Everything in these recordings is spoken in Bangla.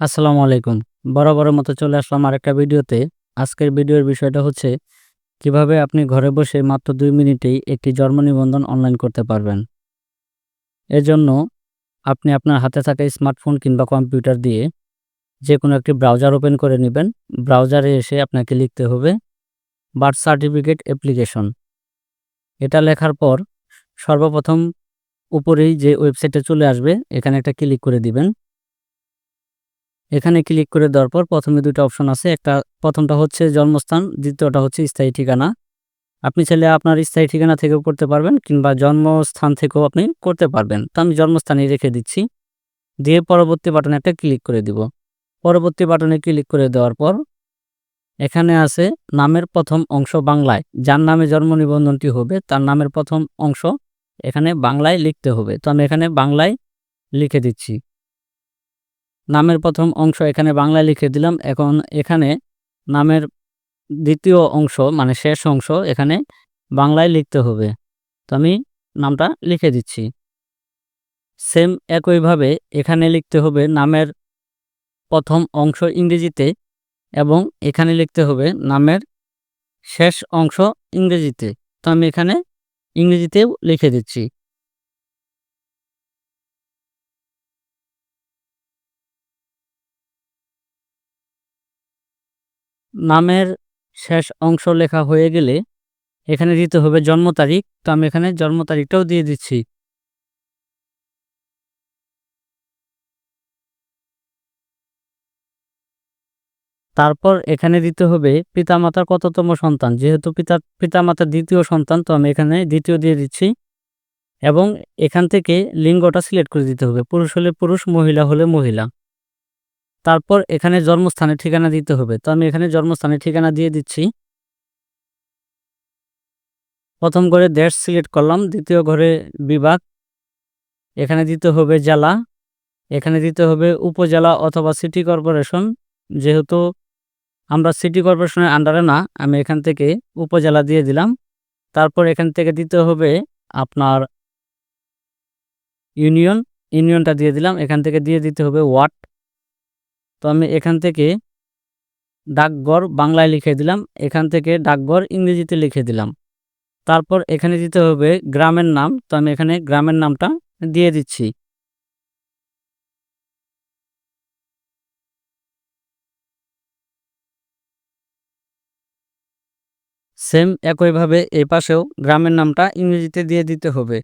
আসসালামু আলাইকুম। বরাবরের মতো চলে আসলাম আরেকটা ভিডিওতে। আজকের ভিডিওর বিষয়টা হচ্ছে, কীভাবে আপনি ঘরে বসে মাত্র দুই মিনিটেই একটি জন্ম নিবন্ধন অনলাইন করতে পারবেন। এজন্য আপনি আপনার হাতে থাকা স্মার্টফোন কিংবা কম্পিউটার দিয়ে যে কোনো একটি ব্রাউজার ওপেন করে নেবেন ব্রাউজারে এসে আপনাকে লিখতে হবে বার্থ সার্টিফিকেট অ্যাপ্লিকেশন। এটা লেখার পর সর্বপ্রথম উপরেই যে ওয়েবসাইটে চলে আসবে, এখানে একটা ক্লিক করে দিবেন। এখানে ক্লিক করে দেওয়ার পর প্রথমে দুটো অপশন আছে। একটা প্রথমটা হচ্ছে জন্মস্থান, দ্বিতীয়টা হচ্ছে স্থায়ী ঠিকানা। আপনি চাইলে আপনার স্থায়ী ঠিকানা থেকেও করতে পারবেন কিংবা জন্মস্থান থেকেও আপনি করতে পারবেন। তো আমি জন্মস্থানে রেখে দিচ্ছি। দিয়ে পরবর্তী বাটনে একটা ক্লিক করে দিব। পরবর্তী বাটনে ক্লিক করে দেওয়ার পর এখানে আছে নামের প্রথম অংশ বাংলায়। যার নামে জন্ম নিবন্ধনটি হবে, তার নামের প্রথম অংশ এখানে বাংলায় লিখতে হবে। তো আমি এখানে বাংলায় লিখে দিচ্ছি। নামের প্রথম অংশ এখানে বাংলায় লিখে দিলাম। এখন এখানে নামের দ্বিতীয় অংশ মানে শেষ অংশ, এখানে বাংলায় লিখতে হবে। তো আমি নামটা লিখে দিচ্ছি। সেম একইভাবে এখানে লিখতে হবে নামের প্রথম অংশ ইংরেজিতে এবং এখানে লিখতে হবে নামের শেষ অংশ ইংরেজিতে। তো আমি এখানে ইংরেজিতেও লিখে দিচ্ছি। নামের শেষ অংশ লেখা হয়ে গেলে এখানে দিতে হবে জন্ম তারিখ। তো আমি এখানে জন্ম তারিখটাও দিয়ে দিচ্ছি। তারপর এখানে দিতে হবে পিতামাতার কততম সন্তান। যেহেতু পিতা, পিতামাতার দ্বিতীয় সন্তান, তো আমি এখানে দ্বিতীয় দিয়ে দিচ্ছি। এবং এখান থেকে লিঙ্গটা সিলেক্ট করে দিতে হবে। পুরুষ হলে পুরুষ, মহিলা হলে মহিলা। তারপর এখানে জন্মস্থানের ঠিকানা দিতে হবে। তো আমি এখানে জন্মস্থানের ঠিকানা দিয়ে দিচ্ছি। প্রথম ঘরে দেশ সিলেক্ট করলাম। দ্বিতীয় ঘরে বিভাগ। এখানে দিতে হবে জেলা। এখানে দিতে হবে উপজেলা অথবা সিটি কর্পোরেশন। যেহেতু আমরা সিটি কর্পোরেশনের আন্ডারে না, আমি এখান থেকে উপজেলা দিয়ে দিলাম। তারপর এখান থেকে দিতে হবে আপনার ইউনিয়ন। ইউনিয়নটা দিয়ে দিলাম। এখান থেকে দিয়ে দিতে হবে ওয়ার্ড। তো আমি এখান থেকে ডাকঘর বাংলায় লিখে দিলাম। এখান থেকে ডাকঘর ইংরেজিতে লিখে দিলাম। তারপর এখানে দিতে হবে গ্রামের নাম। তো আমি এখানে গ্রামের নামটা দিয়ে দিচ্ছি। সেম একইভাবে এই পাশেও গ্রামের নামটা ইংরেজিতে দিয়ে দিতে হবে।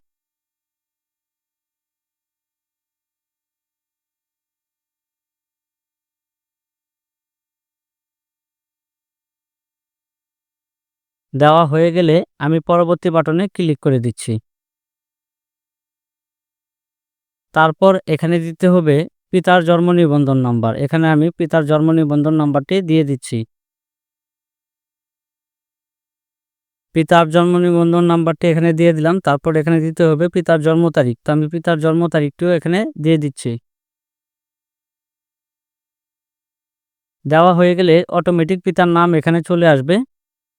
দেওয়া হয়ে গেলে আমি পরবর্তী বাটনে ক্লিক করে দিচ্ছি। তারপর এখানে দিতে হবে পিতার জন্ম নিবন্ধন নাম্বার। এখানে আমি পিতার জন্ম নিবন্ধন নাম্বারটি দিয়ে দিচ্ছি। পিতার জন্ম নিবন্ধন নাম্বারটি এখানে দিয়ে দিলাম। তারপর এখানে দিতে হবে পিতার জন্ম তারিখ। তো আমি পিতার জন্ম তারিখটিও এখানে দিয়ে দিচ্ছি। দেওয়া হয়ে গেলে অটোমেটিক পিতার নাম এখানে চলে আসবে।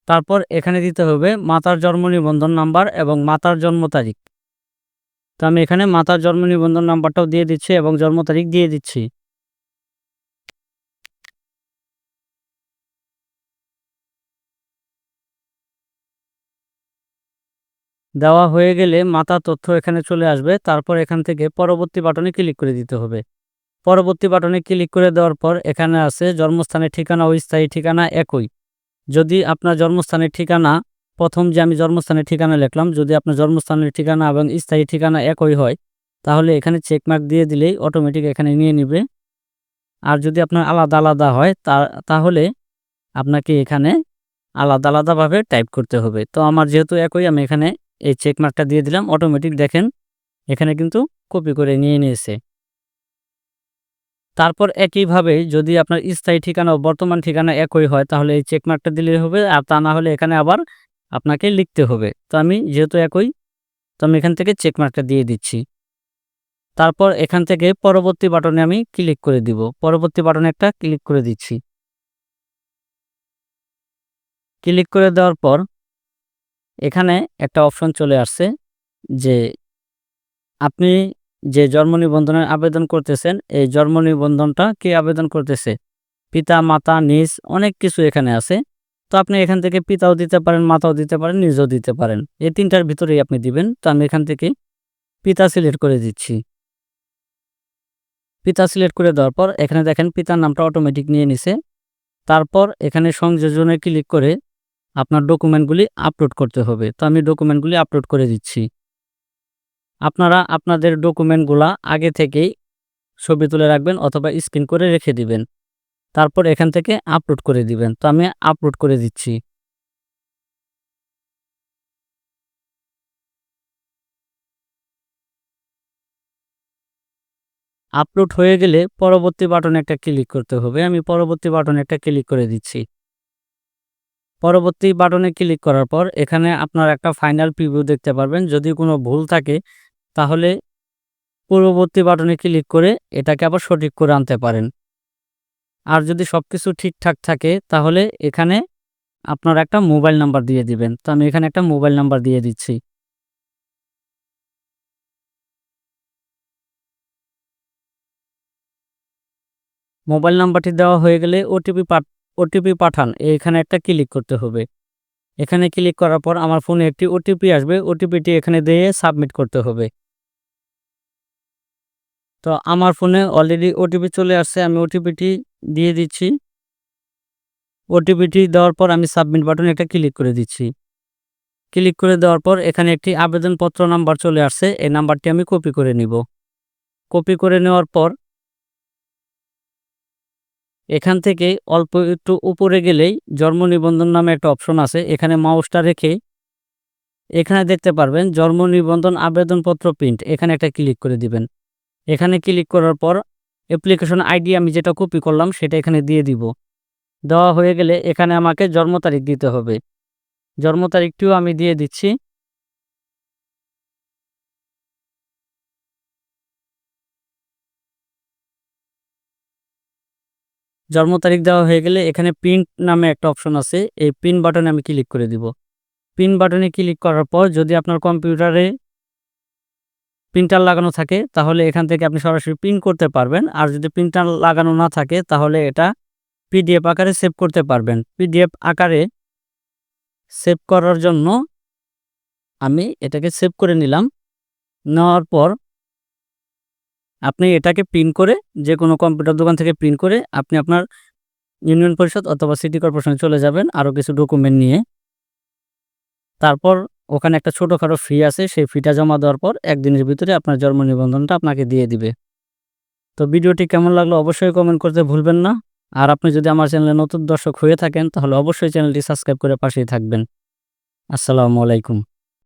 তারপর এখানে দিতে হবে মাতার জন্ম নিবন্ধন নাম্বার এবং মাতার জন্ম তারিখ। তো আমি এখানে মাতার জন্ম নিবন্ধন নাম্বারটাও দিয়ে দিচ্ছি এবং জন্ম তারিখ দিয়ে দিচ্ছি। দেওয়া হয়ে গেলে মাতার তথ্য এখানে চলে আসবে। তারপর এখান থেকে পরবর্তী বাটনে ক্লিক করে দিতে হবে। পরবর্তী বাটনে ক্লিক করে দেওয়ার পর এখানে আছে জন্মস্থানের ঠিকানা ও স্থায়ী ঠিকানা একই। যদি আপনার জন্মস্থানের ঠিকানা, প্রথম যে আমি জন্মস্থানের ঠিকানা লিখলাম, যদি আপনার জন্মস্থানের ঠিকানা এবং স্থায়ী ঠিকানা একই হয়, তাহলে এখানে চেকমার্ক দিয়ে দিলেই অটোমেটিক এখানে নিয়ে নিবে। আর যদি আপনার আলাদা আলাদা হয়, তা, তাহলে আপনাকে এখানে আলাদা আলাদাভাবে টাইপ করতে হবে। তো আমার যেহেতু একই, আমি এখানে এই চেকমার্কটা দিয়ে দিলাম অটোমেটিক দেখেন, এখানে কিন্তু কপি করে নিয়ে নিয়েছে। তারপর একইভাবে যদি আপনার স্থায়ী ঠিকানা ও বর্তমান ঠিকানা একই হয়, তাহলে এই চেকমার্কটা দিলে হবে আর তা না হলে এখানে আবার আপনাকে লিখতে হবে। তো আমি যেহেতু একই, তো আমি এখান থেকে চেকমার্কটা দিয়ে দিচ্ছি। তারপর এখান থেকে পরবর্তী বাটনে আমি ক্লিক করে দিব। পরবর্তী বাটনে একটা ক্লিক করে দিচ্ছি। ক্লিক করে দেওয়ার পর এখানে একটা অপশন চলে আসছে যে আপনি যে জন্ম নিবন্ধনের আবেদন করতেছেন, এই জন্ম নিবন্ধনটা কে আবেদন করতেছে? পিতা, মাতা, নিজ, অনেক কিছু এখানে আছে। তো আপনি এখান থেকে পিতাও দিতে পারেন, মাতাও দিতে পারেন, নিজও দিতে পারেন। এই তিনটার ভিতরেই আপনি দিবেন। তো আমি এখান থেকে পিতা সিলেক্ট করে দিচ্ছি। পিতা সিলেক্ট করে দেওয়ার পর এখানে দেখেন পিতার নামটা অটোমেটিক নিয়ে নিছে। তারপর এখানে সংযোজনে ক্লিক করে আপনার ডকুমেন্টগুলি আপলোড করতে হবে। তো আমি ডকুমেন্টগুলি আপলোড করে দিচ্ছি। আপনারা আপনাদের ডকুমেন্টগুলা আগে থেকেই ছবি তুলে রাখবেন অথবা স্ক্রিন করে রেখে দিবেন। তারপর এখান থেকে আপলোড করে দিবেন। তো আমি আপলোড করে দিচ্ছি। আপলোড হয়ে গেলে পরবর্তী বাটনে একটা ক্লিক করতে হবে। আমি পরবর্তী বাটনে একটা ক্লিক করে দিচ্ছি। পরবর্তী বাটনে ক্লিক করার পর এখানে আপনার একটা ফাইনাল প্রিভিউ দেখতে পারবেন। যদি কোনো ভুল থাকে তাহলে পূর্ববর্তী বাটনে ক্লিক করে এটাকে আবার সঠিক করে আনতে পারেন। আর যদি সব কিছু ঠিকঠাক থাকে, তাহলে এখানে আপনার একটা মোবাইল নাম্বার দিয়ে দিবেন। তো আমি এখানে একটা মোবাইল নাম্বার দিয়ে দিচ্ছি। মোবাইল নাম্বারটি দেওয়া হয়ে গেলে ওটিপি ওটিপি পাঠান। এখানে একটা ক্লিক করতে হবে। এখানে ক্লিক করার পর আমার ফোনে একটি ওটিপি আসবে। ওটিপিটি এখানে দিয়ে সাবমিট করতে হবে। তো আমার ফোনে অলরেডি ওটিপি চলে আসছে, আমি ওটিপিটি দিয়ে দিচ্ছি। ওটিপিটি দেওয়ার পর আমি সাবমিট বাটনে একটা ক্লিক করে দিচ্ছি। ক্লিক করে দেওয়ার পর এখানে একটি আবেদনপত্র নাম্বার চলে আসছে, এই নাম্বারটি আমি কপি করে নিব। কপি করে নেওয়ার পর এখান থেকে অল্প একটু উপরে গেলেই জন্ম নিবন্ধন নামে একটা অপশন আছে, এখানে মাউসটা রেখে এখানে দেখতে পারবেন জন্ম নিবন্ধন আবেদনপত্র প্রিন্ট এখানে একটা ক্লিক করে দিবেন। এখানে ক্লিক করার পর অ্যাপ্লিকেশন আইডি আমি যেটা কপি করলাম সেটা এখানে দিয়ে দিব। দেওয়া হয়ে গেলে এখানে আমাকে জন্ম তারিখ দিতে হবে। জন্ম তারিখটিও আমি দিয়ে দিচ্ছি। জন্ম তারিখ দেওয়া হয়ে গেলে এখানে প্রিন্ট নামে একটা অপশন আছে। এই প্রিন্ট বাটনে আমি ক্লিক করে দিব। প্রিন্ট বাটনে ক্লিক করার পর যদি আপনার কম্পিউটারে প্রিন্টার লাগানো থাকে, তাহলে এখান থেকে আপনি সরাসরি প্রিন্ট করতে পারবেন। আর যদি প্রিন্টার লাগানো না থাকে, তাহলে এটা পিডিএফ আকারে সেভ করতে পারবেন। পিডিএফ আকারে সেভ করার জন্য আমি এটাকে সেভ করে নিলাম। নেওয়ার পর আপনি এটাকে প্রিন্ট করে যে কোনো কম্পিউটার দোকান থেকে প্রিন্ট করে আপনি আপনার ইউনিয়ন পরিষদ অথবা সিটি কর্পোরেশনে চলে যাবেন। আরও কিছু ডকুমেন্ট নিয়ে। তারপর ওখানে একটা ছোটোখাটো ফি আছে, সেই ফিটা জমা দেওয়ার পর একদিনের ভিতরে আপনার জন্ম নিবন্ধনটা আপনাকে দিয়ে দিবে। তো ভিডিওটি কেমন লাগল অবশ্যই কমেন্ট করতে ভুলবেন না। আর আপনি যদি আমার চ্যানেলে নতুন দর্শক হয়ে থাকেন, তাহলে অবশ্যই চ্যানেলটি সাবস্ক্রাইব করে পাশেই থাকবেন। আসসালামু আলাইকুম।